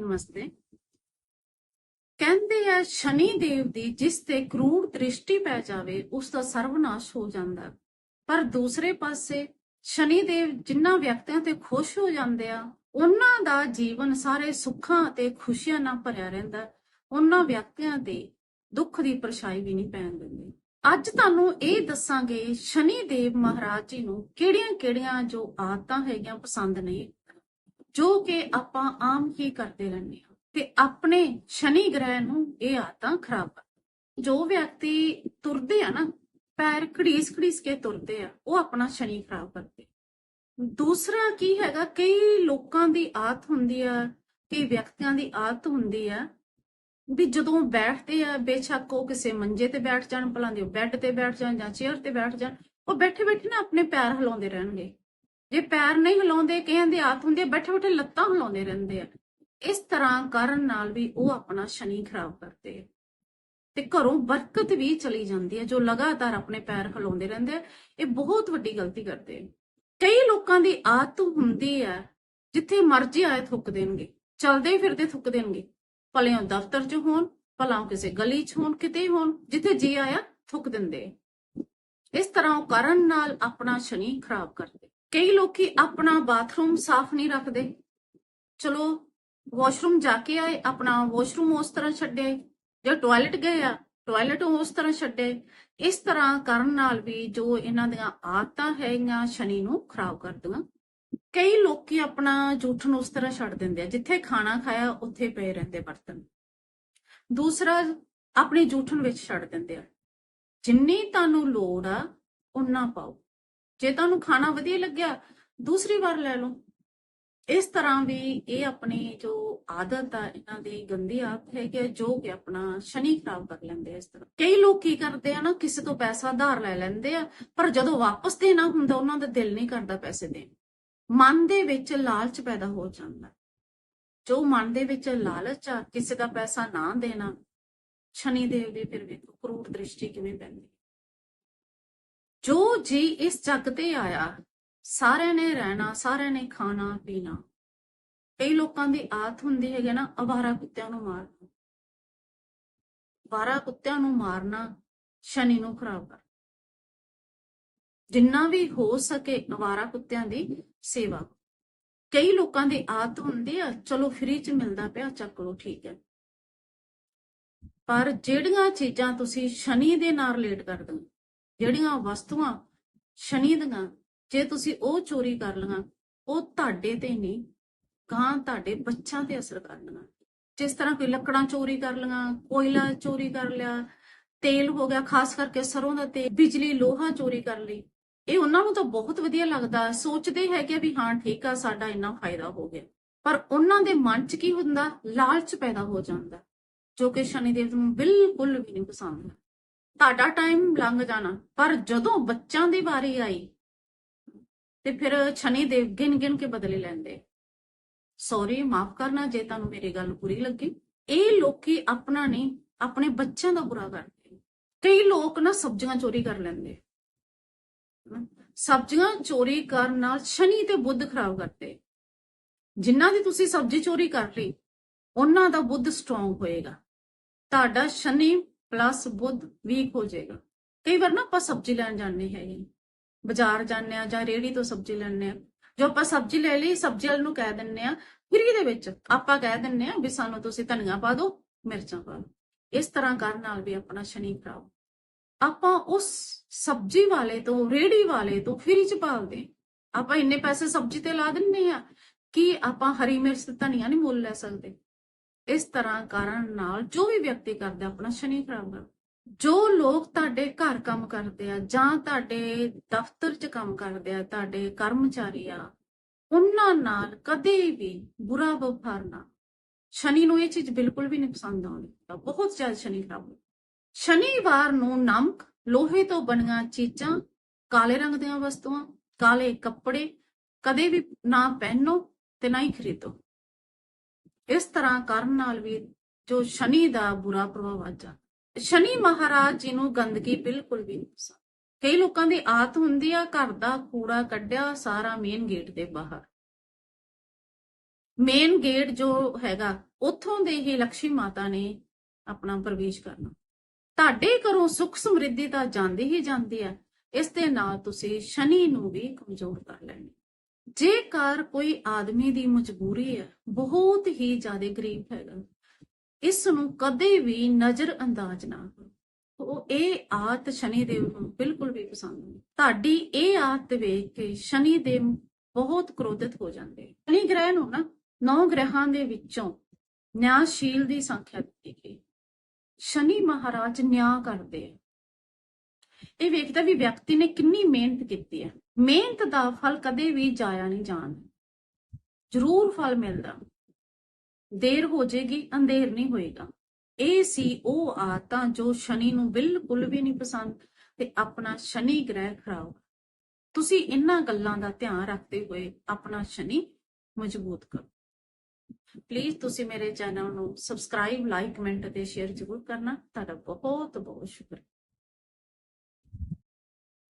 ਨਮਸਤੇ। ਕਹਿੰਦੇ ਆ ਸ਼ਨੀ ਦੇਵ ਦੀ ਜਿਸ ਤੇ ਕਰੂਰ ਦ੍ਰਿਸ਼ਟੀ ਪੈ ਜਾਵੇ, ਉਸ ਦਾ ਸਰਵਨਾਸ਼ ਹੋ ਜਾਂਦਾ। ਹੈ। ਪਰ ਦੂਸਰੇ ਪਾਸੇ ਸ਼ਨੀ ਦੇਵ ਜਿਨ੍ਹਾਂ ਵਿਅਕਤੀਆਂ ਤੇ ਖੁਸ਼ ਹੋ ਜਾਂਦੇ ਆ, ਉਹਨਾਂ ਦਾ ਜੀਵਨ ਸਾਰੇ ਸੁੱਖਾਂ ਅਤੇ ਖੁਸ਼ੀਆਂ ਨਾਲ ਭਰਿਆ ਰਹਿੰਦਾ। ਉਹਨਾਂ ਵਿਅਕਤੀਆਂ ਦੇ ਦੁੱਖ ਦੀ ਪਰਛਾਈ ਵੀ ਨਹੀਂ ਪੈਣ ਦਿੰਦੇ। ਅੱਜ ਤੁਹਾਨੂੰ ਇਹ ਦੱਸਾਂਗੇ ਸ਼ਨੀ ਦੇਵ ਮਹਾਰਾਜ ਜੀ ਨੂੰ ਕਿਹੜੀਆਂ-ਕਿਹੜੀਆਂ ਜੋ ਆਦਤਾਂ ਹੈਗੀਆਂ ਪਸੰਦ ਨਹੀਂ ਜੋ ਕਿ ਆਪਾਂ ਆਮ ਹੀ ਕਰਦੇ ਰਹਿੰਦੇ ਹਾਂ। ਤੇ ਆਪਣੇ ਸ਼ਨੀ ਗ੍ਰਹਿ ਨੂੰ ਇਹ ਆਦਤਾਂ ਖਰਾਬ ਕਰ ਜੋ ਵਿਅਕਤੀ ਤੁਰਦੇ ਆ ਨਾ, ਪੈਰ ਘੜੀਸ ਘੜੀਸ ਕੇ ਤੁਰਦੇ ਆ, ਉਹ ਆਪਣਾ ਸ਼ਨੀ ਖਰਾਬ ਕਰਦੇ। ਦੂਸਰਾ ਕੀ ਹੈਗਾ, ਕਈ ਲੋਕਾਂ ਦੀ ਆਦਤ ਹੁੰਦੀ ਆ, ਕਈ ਵਿਅਕਤੀਆਂ ਦੀ ਆਦਤ ਹੁੰਦੀ ਆ, ਵੀ ਜਦੋਂ ਬੈਠਦੇ ਆ, ਬੇਸ਼ੱਕ ਉਹ ਕਿਸੇ ਮੰਜੇ ਤੇ ਬੈਠ ਜਾਣ, ਭਲਾਂ ਦੇ ਉਹ ਬੈੱਡ ਤੇ ਬੈਠ ਜਾਣ ਜਾਂ ਚੇਅਰ ਤੇ ਬੈਠ ਜਾਣ, ਉਹ ਬੈਠੇ ਬੈਠੇ ਨਾ ਆਪਣੇ ਪੈਰ ਹਿਲਾਉਂਦੇ ਰਹਿਣਗੇ। ਜੇ ਪੈਰ ਨਹੀਂ ਹਿਲਾਉਂਦੇ ਕਈਆਂ ਦੀ ਆਦਤ ਹੁੰਦੀ ਹੈ ਬੈਠੇ ਬੈਠੇ ਲੱਤਾਂ ਹਿਲਾਉਂਦੇ ਰਹਿੰਦੇ ਆ। ਇਸ ਤਰ੍ਹਾਂ ਕਰਨ ਨਾਲ ਵੀ ਉਹ ਆਪਣਾ ਸ਼ਨੀ ਖਰਾਬ ਕਰਦੇ ਆ। ਤੇ ਘਰੋਂ ਬਰਕਤ ਵੀ ਚਲੀ ਜਾਂਦੀ ਹੈ ਜੋ ਲਗਾਤਾਰ ਆਪਣੇ ਪੈਰ ਹਿਲਾਉਂਦੇ ਰਹਿੰਦੇ ਆ। ਇਹ ਬਹੁਤ ਵੱਡੀ ਗਲਤੀ ਕਰਦੇ ਆ। ਕਈ ਲੋਕਾਂ ਦੀ ਆਦਤ ਹੁੰਦੀ ਹੈ ਜਿੱਥੇ ਮਰਜ਼ੀ ਆਏ ਥੁੱਕ ਦੇਣਗੇ, ਚਲਦੇ ਫਿਰਦੇ ਥੁੱਕ ਦੇਣਗੇ। ਭਲੇ ਉਹ ਦਫ਼ਤਰ 'ਚ ਹੋਣ, ਭਲਾ ਉਹ ਕਿਸੇ ਗਲੀ 'ਚ ਹੋਣ, ਕਿਤੇ ਹੋਣ, ਜਿੱਥੇ ਜੀ ਆਇਆ ਥੁੱਕ ਦਿੰਦੇ ਆ। ਇਸ ਤਰ੍ਹਾਂ ਉਹ ਕਰਨ ਨਾਲ ਆਪਣਾ ਸ਼ਨੀ ਖਰਾਬ ਕਰਦੇ ਕਈ ਲੋਕੀ ਆਪਣਾ ਬਾਥਰੂਮ ਸਾਫ਼ ਨਹੀਂ ਰੱਖਦੇ। ਚਲੋ, ਵਾਸ਼ਰੂਮ ਜਾ ਕੇ ਆਏ, ਆਪਣਾ ਵਾਸ਼ਰੂਮ ਉਸ ਤਰ੍ਹਾਂ ਛੱਡੇ, ਜਾਂ ਟਾਇਲਟ ਗਏ ਆ, ਟਾਇਲਟ ਉਸ ਤਰ੍ਹਾਂ ਛੱਡੇ। ਇਸ ਤਰ੍ਹਾਂ ਕਰਨ ਨਾਲ ਵੀ ਜੋ ਇਹਨਾਂ ਦੀਆਂ ਆਦਤਾਂ ਹੈਗੀਆਂ ਸ਼ਨੀ ਨੂੰ ਖਰਾਬ ਕਰਦੀਆਂ। ਕਈ ਲੋਕੀ ਆਪਣਾ ਜੂਠਨ ਉਸ ਤਰ੍ਹਾਂ ਛੱਡ ਦਿੰਦੇ ਆ, ਜਿੱਥੇ ਖਾਣਾ ਖਾਇਆ, ਉੱਥੇ ਪਏ ਰਹਿੰਦੇ ਬਰਤਨ। ਦੂਸਰਾ, ਆਪਣੇ ਜੂਠਨ ਵਿੱਚ ਛੱਡ ਦਿੰਦੇ ਆ। ਜਿੰਨੀ ਤੁਹਾਨੂੰ ਲੋੜ ਆ ਉਨਾ ਪਾਓ। ਜੇ ਤੁਹਾਨੂੰ ਖਾਣਾ ਵਧੀਆ ਲੱਗਿਆ, ਦੂਸਰੀ ਵਾਰ ਲੈ ਲਓ। ਇਸ ਤਰ੍ਹਾਂ ਵੀ ਇਹ ਆਪਣੀ ਜੋ ਆਦਤ ਆ, ਇਹਨਾਂ ਦੀ ਗੰਦੀ ਆਦਤ ਹੈ ਕਿ ਜੋ ਕਿ ਆਪਣਾ ਸ਼ਨੀ ਖਰਾਬ ਕਰ ਲੈਂਦੇ ਆ ਇਸ ਤਰ੍ਹਾਂ। ਕਈ ਲੋਕ ਕੀ ਕਰਦੇ ਆ ਨਾ, ਕਿਸੇ ਤੋਂ ਪੈਸਾ ਧਾਰ ਲੈ ਲੈਂਦੇ ਆ, ਪਰ ਜਦੋਂ ਵਾਪਸ ਦੇਣਾ ਹੁੰਦਾ, ਉਹਨਾਂ ਦਾ ਦਿਲ ਨਹੀਂ ਕਰਦਾ ਪੈਸੇ ਦੇਣ। ਮਨ ਦੇ ਵਿੱਚ ਲਾਲਚ ਪੈਦਾ ਹੋ ਜਾਂਦਾ। ਜੋ ਮਨ ਦੇ ਵਿੱਚ ਲਾਲਚ ਆ, ਕਿਸੇ ਦਾ ਪੈਸਾ ਨਾ ਦੇਣਾ, ਸ਼ਨੀ ਦੇਵ ਦੀ ਫਿਰ ਵੇਖੋ, ਕਰੂਰ ਦ੍ਰਿਸ਼ਟੀ ਕਿਵੇਂ ਪੈਂਦੀ। ਜੋ ਜੀ ਇਸ ਜੱਗ ਤੇ ਆਇਆ, ਸਾਰਿਆਂ ਨੇ ਰਹਿਣਾ, ਸਾਰਿਆਂ ਨੇ ਖਾਣਾ, ਪੀਣਾ। ਕਈ ਲੋਕਾਂ ਦੀ ਆਦਤ ਹੁੰਦੀ ਹੈਗੇ ਨਾ, ਅਵਾਰਾ ਕੁੱਤਿਆਂ ਨੂੰ ਮਾਰਨਾ। ਅਵਾਰਾ ਕੁੱਤਿਆਂ ਨੂੰ ਮਾਰਨਾ ਸ਼ਨੀ ਨੂੰ ਖਰਾਬ ਕਰ। ਜਿੰਨਾ ਵੀ ਹੋ ਸਕੇ ਅਵਾਰਾ ਕੁੱਤਿਆਂ ਦੀ ਸੇਵਾ। ਕਈ ਲੋਕਾਂ ਦੀ ਆਦਤ ਹੁੰਦੀ ਆ, ਚਲੋ ਫ੍ਰੀ ਚ ਮਿਲਦਾ ਪਿਆ, ਚੱਕ ਲਓ, ਠੀਕ ਹੈ। ਪਰ ਜਿਹੜੀਆਂ ਚੀਜ਼ਾਂ ਤੁਸੀਂ ਸ਼ਨੀ ਦੇ ਨਾਲ ਰਿਲੇਟ ਕਰਦੇ ਹੋ ਜਿਹੜੀਆਂ ਵਸਤੂਆਂ ਸ਼ਨੀ ਦੀਆਂ, ਜੇ ਤੁਸੀਂ ਉਹ ਚੋਰੀ ਕਰ ਲਗਾ ਉਹ ਤੁਹਾਡੇ ਤੇ ਨਹੀਂ ਗਾਂ ਤੁਹਾਡੇ ਬੱਚਿਆਂ ਤੇ ਅਸਰ ਕਰਨਗਾ ਜਿਸ ਤਰ੍ਹਾਂ ਕੋਈ ਲੱਕੜਾਂ ਚੋਰੀ ਕਰ ਲਗਾ ਕੋਇਲਾ ਚੋਰੀ ਕਰ ਲਿਆ, ਤੇਲ ਹੋ ਗਿਆ, ਖਾਸ ਕਰਕੇ ਸਰੋਂ ਦਾ ਤੇਲ, ਬਿਜਲੀ, ਲੋਹਾ ਚੋਰੀ ਕਰ ਲਈ, ਇਹ ਉਹਨਾਂ ਨੂੰ ਤਾਂ ਬਹੁਤ ਵਧੀਆ ਲੱਗਦਾ। ਸੋਚਦੇ ਹੈਗੇ ਵੀ ਹਾਂ, ਠੀਕ ਆ, ਸਾਡਾ ਇੰਨਾ ਫਾਇਦਾ ਹੋ ਗਿਆ। ਪਰ ਉਹਨਾਂ ਦੇ ਮਨ 'ਚ ਕੀ ਹੁੰਦਾ? ਲਾਲਚ ਪੈਦਾ ਹੋ ਜਾਂਦਾ, ਜੋ ਕਿ ਸ਼ਨੀਦੇਵ ਨੂੰ ਬਿਲਕੁਲ ਵੀ ਨਹੀਂ ਪਸੰਦ। ਤੁਹਾਡਾ ਟਾਈਮ ਲੰਘ ਜਾਣਾ। ਪਰ ਜਦੋਂ ਬੱਚਿਆਂ ਦੀ ਵਾਰੀ ਆਈ, ਤੇ ਫਿਰ ਸ਼ਨੀਦੇਵ ਗਿਣ ਗਿਣ ਕੇ ਬਦਲੇ ਲੈਂਦੇ। ਸੌਰੀ ਮਾਫ ਕਰਨਾ ਜੇ ਤੁਹਾਨੂੰ ਮੇਰੀ ਗੱਲ ਬੁਰੀ ਲੱਗੀ। ਇਹ ਲੋਕੀ ਆਪਣਾ ਨਹੀਂ, ਆਪਣੇ ਬੱਚਿਆਂ ਦਾ ਬੁਰਾ ਕਰਦੇ ਕਈ ਲੋਕ ਨਾ ਸਬਜ਼ੀਆਂ ਚੋਰੀ ਕਰ ਲੈਂਦੇ। ਸਬਜ਼ੀਆਂ ਚੋਰੀ ਕਰਨ ਨਾਲ ਸ਼ਨੀ ਤੇ ਬੁੱਧ ਖਰਾਬ ਕਰਦੇ। ਜਿਨ੍ਹਾਂ ਦੀ ਤੁਸੀਂ ਸਬਜ਼ੀ ਚੋਰੀ ਕਰ ਲਈ, ਉਹਨਾਂ ਦਾ ਬੁੱਧ ਸਟਰੋਂਗ ਹੋਏਗਾ। ਤੁਹਾਡਾ ਸ਼ਨੀ ਪਲੱਸ ਬੁੱਧ ਵੀਕ ਹੋ ਜਾਏਗਾ। ਕਈ ਵਾਰ ਨਾ ਆਪਾਂ ਸਬਜ਼ੀ ਲੈਣ ਜਾਂਦੇ ਹੈਗੇ ਬਾਜ਼ਾਰ ਜਾਂਦੇ ਆ ਜਾਂ ਰੇੜੀ ਤੋਂ ਸਬਜ਼ੀ ਲੈਣੇ ਆ ਜੋ ਆਪਾਂ ਸਬਜ਼ੀ ਲੈ ਲਈ, ਸਬਜ਼ੀ ਵਾਲੇ ਨੂੰ ਕਹਿ ਦਿੰਨੇ ਆ ਫਰੀ ਦੇ ਵਿੱਚ। ਆਪਾਂ ਕਹਿ ਦਿੰਨੇ ਆ ਵੀ ਸਾਨੂੰ ਤੁਸੀਂ ਧਨੀਆ ਪਾ ਦਿਓ, ਮਿਰਚਾਂ ਪਾ ਦਿਓ। ਇਸ ਤਰ੍ਹਾਂ ਕਰਨ ਨਾਲ ਵੀ ਆਪਣਾ ਸ਼ਨੀ ਖਰਾਬ ਆਪਾਂ ਉਸ ਸਬਜ਼ੀ ਵਾਲੇ ਤੋਂ ਰੇੜੀ ਵਾਲੇ ਤੋਂ ਫਰੀ ਚ ਪਾਲਦੇ ਆਪਾਂ ਇੰਨੇ ਪੈਸੇ ਸਬਜ਼ੀ ਤੇ ਲਾ ਦਿੰਨੇ ਆ ਕਿ ਆਪਾਂ ਹਰੀ ਮਿਰਚ ਤੇ ਧਨੀਆ ਨਹੀਂ ਮੁੱਲ ਲੈ ਸਕਦੇ। ਇਸ ਤਰ੍ਹਾਂ ਕਰਨ ਨਾਲ ਜੋ ਵੀ ਵਿਅਕਤੀ ਕਰਦਾ, ਆਪਣਾ ਸ਼ਨੀ ਖਰਾਬ ਕਰਦਾ ਜੋ ਲੋਕ ਤੁਹਾਡੇ ਘਰ ਕੰਮ ਕਰਦੇ ਆ ਜਾਂ ਤੁਹਾਡੇ ਦਫ਼ਤਰ 'ਚ ਕੰਮ ਕਰਦੇ ਆ, ਤੁਹਾਡੇ ਕਰਮਚਾਰੀ ਆ, ਉਹਨਾਂ ਨਾਲ ਕਦੇ ਵੀ ਬੁਰਾ ਵਿਵਹਾਰ ਨਾ। ਸ਼ਨੀ ਨੂੰ ਇਹ ਚੀਜ਼ ਬਿਲਕੁਲ ਵੀ ਨਹੀਂ ਪਸੰਦ ਆਉਂਦੀ ਬਹੁਤ ਜ਼ਿਆਦਾ ਸ਼ਨੀ ਖਰਾਬ ਹੁੰਦਾ ਸ਼ਨੀਵਾਰ ਨੂੰ ਨਮਕ, ਲੋਹੇ ਤੋਂ ਬਣੀਆਂ ਚੀਜ਼ਾਂ, ਕਾਲੇ ਰੰਗ ਦੀਆਂ ਵਸਤੂਆਂ, ਕਾਲੇ ਕੱਪੜੇ, ਕਦੇ ਵੀ ਨਾ ਪਹਿਨੋ ਤੇ ਨਾ ਹੀ ਖਰੀਦੋ। ਇਸ ਤਰ੍ਹਾਂ ਕਰਨ ਨਾਲ ਵੀ ਜੋ ਸ਼ਨੀ ਦਾ ਬੁਰਾ ਪ੍ਰਭਾਵ ਆ ਜਾ ਸ਼ਨੀ ਮਹਾਰਾਜ ਜੀ ਨੂੰ ਗੰਦਗੀ ਬਿਲਕੁਲ ਵੀ ਨਹੀਂ ਪਸੰਦ। ਕਈ ਲੋਕਾਂ ਦੀ ਆਦਤ ਹੁੰਦੀ ਆ ਘਰ ਦਾ ਕੂੜਾ ਕੱਢਿਆ ਸਾਰਾ ਮੇਨ ਗੇਟ ਦੇ ਬਾਹਰ। ਮੇਨ ਗੇਟ ਜੋ ਹੈਗਾ, ਉੱਥੋਂ ਦੇ ਹੀ ਲక్ష్ਮੀ ਮਾਤਾ ਨੇ ਆਪਣਾ ਪ੍ਰਵੇਸ਼ ਕਰਨਾ। ਤੁਹਾਡੇ ਘਰੋਂ ਸੁੱਖ ਸਮਰਿੱਧੀ ਤਾਂ ਜਾਂਦੀ ਹੀ ਜਾਂਦੀ ਹੈ ਇਸ ਦੇ ਨਾਲ ਤੁਸੀਂ ਸ਼ਨੀ ਨੂੰ ਵੀ ਕਮਜ਼ੋਰ ਕਰ ਲੈਣੀ। ਜੇਕਰ ਕੋਈ ਆਦਮੀ ਦੀ ਮਜਬੂਰੀ ਹੈ, ਬਹੁਤ ਹੀ ਜ਼ਿਆਦਾ ਗਰੀਬ ਹੈਗਾ। ਇਸ ਨੂੰ ਕਦੇ ਵੀ ਨਜ਼ਰ ਅੰਦਾਜ਼ ਨਾ ਕਰੋ। ਉਹ ਇਹ ਆਦਤ ਸ਼ਨੀ ਦੇਵ ਨੂੰ ਬਿਲਕੁਲ ਵੀ ਪਸੰਦ ਨਹੀਂ। ਤੁਹਾਡੀ ਇਹ ਆਦਤ ਵੇਖ ਕੇ ਸ਼ਨੀ ਦੇਵ ਬਹੁਤ ਕ੍ਰੋਧਿਤ ਹੋ ਜਾਂਦੇ ਸ਼ਨੀ ਗ੍ਰਹਿ ਨੂੰ ਨਾ ਨੌ ਗ੍ਰਹਾਂ ਦੇ ਵਿੱਚੋਂ ਨਿਆਸ਼ੀਲ ਦੀ ਸੰਖਿਆ ਦਿੱਤੀ ਗਈ। ਸ਼ਨੀ ਮਹਾਰਾਜ ਨਿਆਂ ਕਰਦੇ ਆ। ਇਹ ਵੇਖਦਾ ਵੀ ਵਿਅਕਤੀ ਨੇ ਕਿੰਨੀ ਮਿਹਨਤ ਕੀਤੀ ਹੈ। ਮਿਹਨਤ ਦਾ ਫਲ ਕਦੇ ਵੀ ਜਾਇਆ ਨਹੀਂ ਜਾਣ। ਜ਼ਰੂਰ ਫਲ ਮਿਲਦਾ। ਦੇਰ ਹੋ ਜਾਏਗੀ, ਅੰਧੇਰ ਨਹੀਂ ਹੋਏਗਾ। ਇਹ ਸੀ ਉਹ ਆਦਤਾਂ ਜੋ ਸ਼ਨੀ ਨੂੰ ਬਿਲਕੁਲ ਵੀ ਨਹੀਂ ਪਸੰਦ ਤੇ ਆਪਣਾ ਸ਼ਨੀ ਗ੍ਰਹਿ ਖਰਾਬ। ਤੁਸੀਂ ਇਹਨਾਂ ਗੱਲਾਂ ਦਾ ਧਿਆਨ ਰੱਖਦੇ ਹੋਏ ਆਪਣਾ ਸ਼ਨੀ ਮਜ਼ਬੂਤ ਕਰੋ। ਪਲੀਜ਼ ਤੁਸੀਂ ਮੇਰੇ ਚੈਨਲ ਨੂੰ ਸਬਸਕ੍ਰਾਈਬ ਲਾਈਕ ਕਮੈਂਟ ਅਤੇ ਸ਼ੇਅਰ ਜ਼ਰੂਰ ਕਰਨਾ। ਤੁਹਾਡਾ ਬਹੁਤ ਬਹੁਤ ਸ਼ੁਕਰੀਆ।